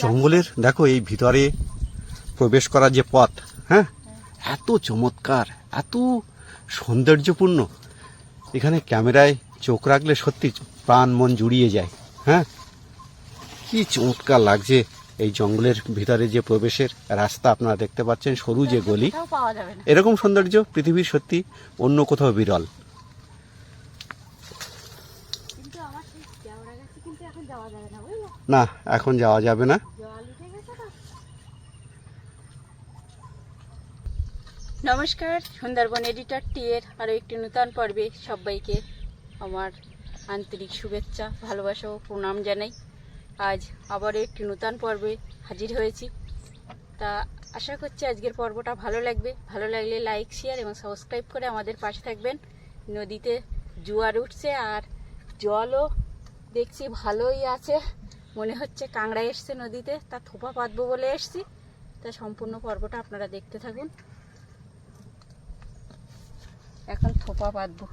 জঙ্গলের দেখো এই ভিতরে প্রবেশ করার যে পথ হ্যাঁ? এত চমৎকার এত সৌন্দর্যপূর্ণ। এখানে ক্যামেরায় চোখ রাখলে সত্যি প্রাণ মন জুড়িয়ে যায় হ্যাঁ? কি চমৎকার লাগছে এই জঙ্গলের ভিতরে যে প্রবেশের রাস্তা আপনারা দেখতে পাচ্ছেন সরু যে গলি। এরকম সৌন্দর্য পৃথিবীর সত্যি অন্য কোথাও বিরল কিন্তু আমার সেই কেওড়া গাছে কিন্তু এখন যাওয়া যাবে না, এখন যাওয়া যাবে না। নমস্কার, সুন্দরবন এডিটর টি এর আরও একটি নূতন পর্বে সবাইকে আমার আন্তরিক শুভেচ্ছা, ভালোবাসা ও প্রণাম জানাই। আজ আবারও একটি নূতন পর্বে হাজির হয়েছি। তা আশা করছি আজকের পর্বটা ভালো লাগবে। ভালো লাগলে লাইক, শেয়ার এবং সাবস্ক্রাইব করে আমাদের পাশে থাকবেন। নদীতে জোয়ার উঠছে আর জলও দেখছি ভালোই আছে। মনে হচ্ছে কাংড়া এসছে নদীতে, তা থোপা পাতবো বলে এসছি। তা সম্পূর্ণ পর্বটা আপনারা দেখতে থাকুন। এখন থোপা পাতবো।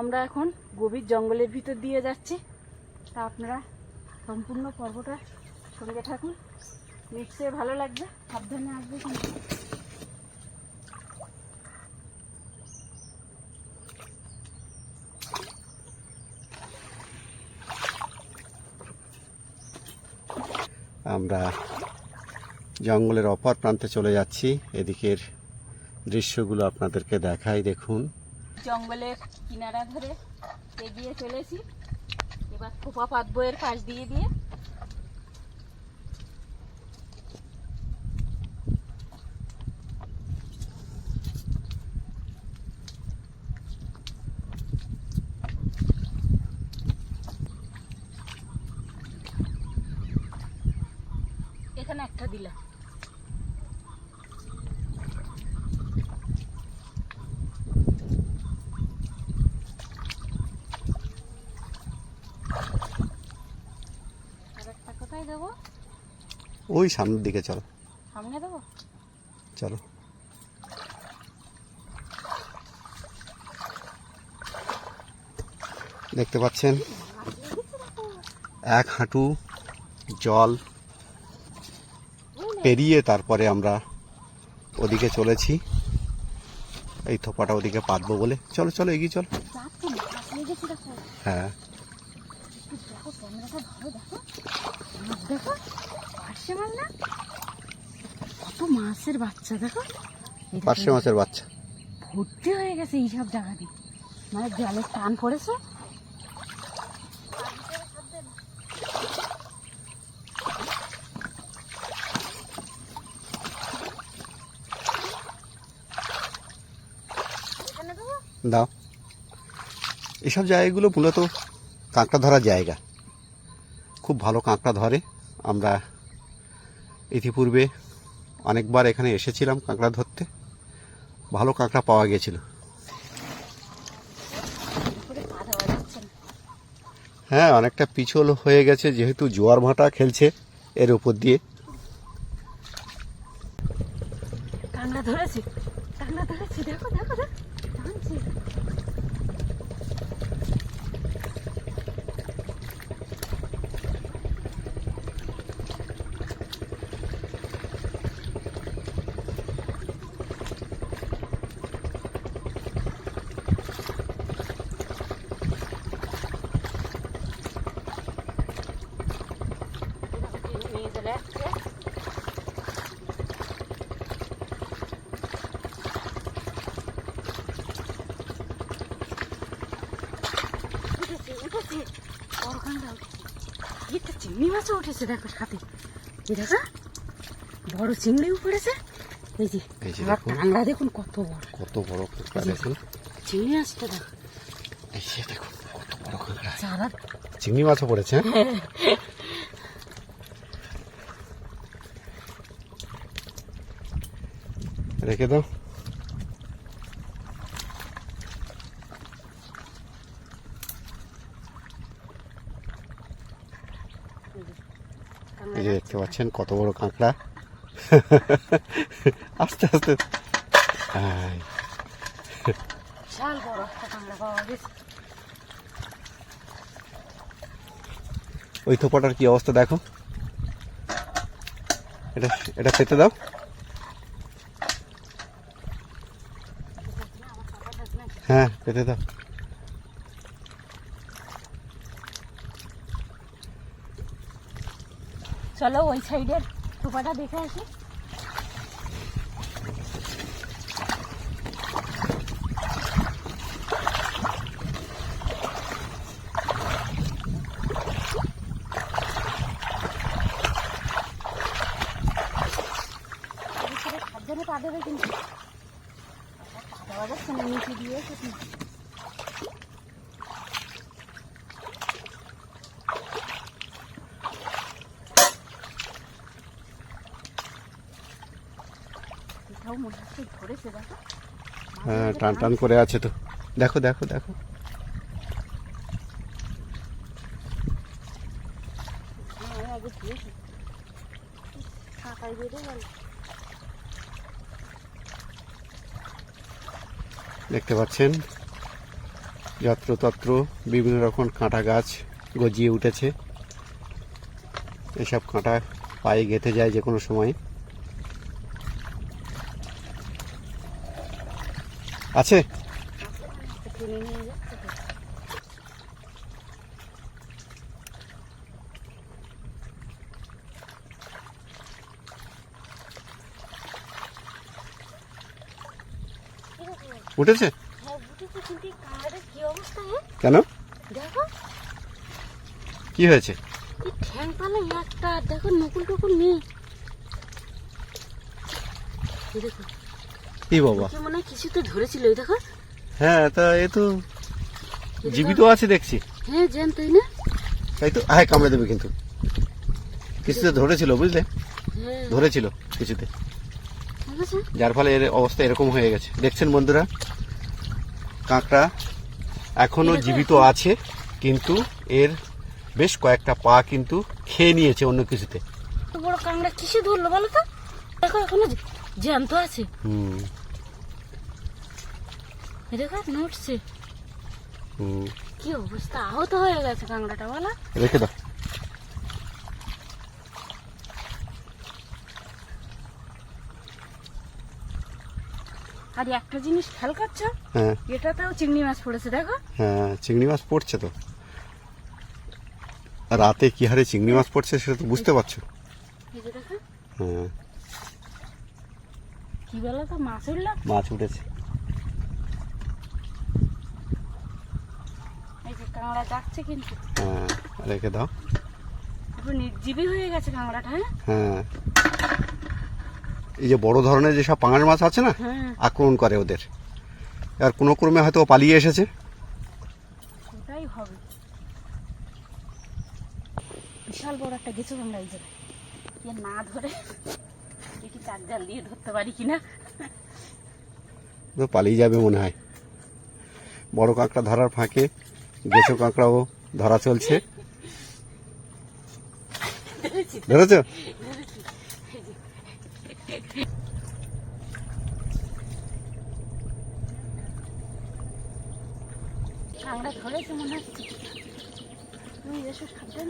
আমরা এখন গভীর জঙ্গলের ভিতর দিয়ে যাচ্ছি। তা আপনারা সম্পূর্ণ পর্বটা সঙ্গে থাকুন। নিশ্চয়ই ভালো লাগবে। সাবধানে আসবে আমরা জঙ্গলের অপর প্রান্তে চলে যাচ্ছি। এদিকের দৃশ্যগুলো আপনাদেরকে দেখাই, দেখুন। জঙ্গলের কিনারা ধরে এগিয়ে চলেছি। এবার খোপা পাত বইয়ের পাশ দিয়ে দিয়ে। এখানে একটা দিলা একটা কোথায় দেবো? ওই সামনের দিকে চলো। সামনে দেবো? চলো। দেখতে পাচ্ছেন? এক হাঁটু জল পেরিয়ে তারপরে আমরা ওদিকে চলেছি। এই থোপাটা ওদিকে পাতবো বলে। চলো চলো, এগিয়ে চলো। হ্যাঁ। দেখো কত মাছের বাচ্চা। দেখো পার্শে মাছের বাচ্চা ভর্তি হয়ে গেছে এইসব জায়গাতে। মানে জলের টান পড়েছে দাও। এসব জায়গাগুলো মূলত কাঁকড়া ধরার জায়গা। খুব ভালো কাঁকড়া ধরে। আমরা ইতিপূর্বে অনেকবার এখানে এসেছিলাম কাঁকড়া ধরতে। ভালো কাঁকড়া পাওয়া গেছিল। হ্যাঁ অনেকটা পিছল হয়ে গেছে, যেহেতু জোয়ার ভাটা খেলছে এর উপর দিয়ে। কান্না ধরেছি ধরেছি, দেখো দেখো দেখো। Thank you. কাঁকড়া উঠেছে একটা চিংড়ি মাছও উঠেছে দেখো সাথে এই দেখো বড় চিংড়িও পড়েছে এই যে আবার দেখুন। কত বড় কত বড় দেখুন চিংড়ি মাছটা দেখো এই যে দেখুন কত বড় কাঁকড়া চারা চিংড়ি মাছও পড়েছে? রেখে দাও এই পাচ্ছেন কত বড় কাঁকড়া? আস্তে আস্তে। ওই থোপাটার কি অবস্থা দেখো। এটা এটা পেতে দাও। হ্যাঁ পেতে দাও। চলো ওই সাইডের থোপাটা দেখে আসি। পা দেবে কিন্তু। পা দেওয়া ধরেছে দেখো হ্যাঁ টান টান করে আছে তো। দেখো দেখো দেখো। হ্যাঁ দেখতে পাচ্ছেন? যত্রতত্র বিভিন্ন রকম কাঁটা গাছ গজিয়ে উঠেছে। এসব কাঁটা পায়ে গেঁথে যায় যে কোনো সময়। আছে। উঠেছে? কেন? কি হয়েছে? একটা দেখো নকুল টকুল নেই দেখো কি বাবা? মনে হয় কিছু তো ধরেছিল এই দেখো। হ্যাঁ তা এ তো জীবিত আছে দেখছি। হ্যাঁ জানতোই না। তাই তো হ্যাঁ কামড়ে দেবে কিন্তু। কিছুতে ধরেছিল বুঝলে? হ্যাঁ। ধরেছিল কিছুতে। যার ফলে এর অবস্থা এরকম হয়ে গেছে। দেখছেন বন্ধুরা কাঁকড়া এখনও জীবিত আছে কিন্তু এর বেশ কয়েকটা পা কিন্তু খেয়ে নিয়েছে অন্য কিছুতে। বড় কাঁকড়া কিসে ধরলো বলো তো? দেখো এখনও জ্যান্ত আছে। হুম। এই নড়ছে। কি অবস্থা? আহত হয়ে গেছে কাঁকড়াটা বলো। রেখে দাও। আর একটা জিনিস খেয়াল করছ? হ্যাঁ। এটাতেও চিংড়ি মাছ পড়েছে দেখো। হ্যাঁ চিংড়ি মাছ পড়ছে তো। রাতে কি হারে চিংড়ি মাছ পড়ছে সেটা তো বুঝতে পারছ। হ্যাঁ। কি বলো তো মাছ উঠল? মাছ উঠেছে এই যে কাঁকড়া কিন্তু। হ্যাঁ রেখে দাও। পুরো নির্জীবী হয়ে গেছে কাঁকড়াটা হ্যাঁ? হ্যাঁ। এই যে বড় ধরনের যেসব পাঙাশ মাছ আছে না হ্যাঁ। আক্রমণ করে ওদের। আর কোনো ক্রমে হয়তো পালিয়ে এসেছে। ওটাই হবে। বিশাল বড় একটা গেছো এই জায়গায়। না ধরে? দেখি চার জাল দিয়ে ধরতে পারি কিনা? পালিয়ে যাবে মনে হয়। বড় কাঁকড়া ধরার ফাঁকে গেছো কাঁকড়াও ধরা চলছে। ধরেছি? কাঁকড়া ধরেছে মনে হচ্ছে। তুমি এসব খাবে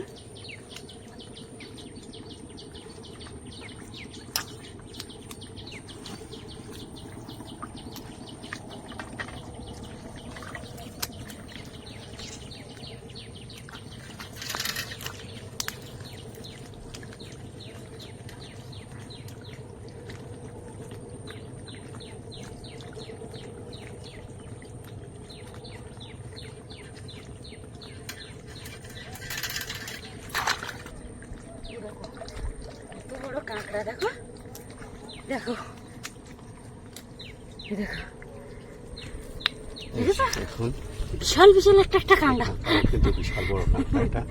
এই দেখো এত দেখো। দেখো। দেখো? বিশাল বিশাল একটা একটা কান্ডা। কিন্তু বিশাল বড় কান্ডা।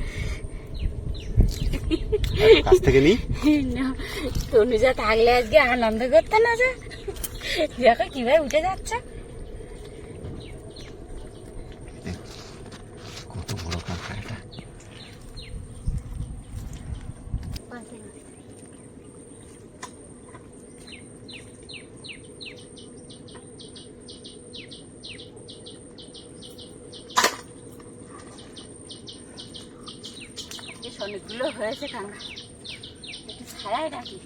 কাছ থেকে থাকলে আজকে আনন্দ করতে না যে? দেখো কীভাবে উঠে যাচ্ছে কত বড় কাঁকড়া এটা বেশ অনেকগুলো হয়েছে কাঁকড়া একটু ছাড়াই রাখি।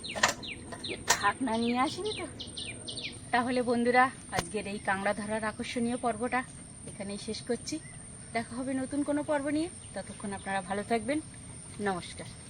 ঢাকনা নিয়ে আসিনি তো। তাহলে বন্ধুরা, আজকের এই কাংড়া ধরার আকর্ষণীয় পর্বটা এখানেই শেষ করছি। দেখা হবে নতুন কোনো পর্ব নিয়ে। ততক্ষণ আপনারা ভালো থাকবেন। নমস্কার।